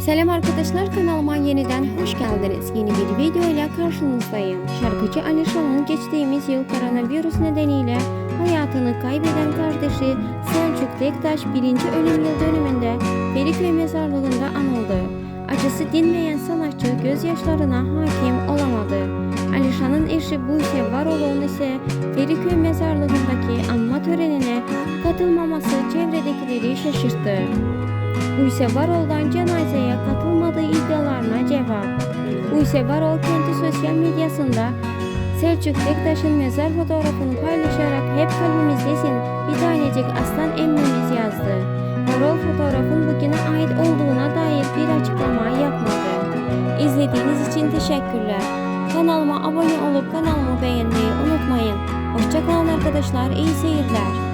Selam arkadaşlar kanalıma yeniden hoş geldiniz. Yeni bir video ile karşınızdayım. Şarkıcı Alişan'ın geçtiğimiz yıl koronavirüs nedeniyle hayatını kaybeden kardeşi Selçuk Tektaş birinci ölüm yıl dönümünde Feriköy mezarlığında anıldı. Acısı dinmeyen sanatçı gözyaşlarına hakim olamadı. Alişan'ın eşi Buse Varol'un ise Feriköy törenine katılmaması çevredekileri şaşırttı. Buse Varol'dan cenazeye katılmadığı iddialarına cevap. Buse Varol kendi sosyal medyasında Selçuk Tektaş'ın mezar fotoğrafını paylaşarak hep kalbimizdesin bir tanecik aslan emmimiz yazdı. Varol fotoğrafın bugüne ait olduğuna dair bir açıklama yapmadı. İzlediğiniz için teşekkürler. Kanalıma abone olup kanalımı beğenmeyi unutmayın. Hoşçakalın arkadaşlar, iyi seyirler.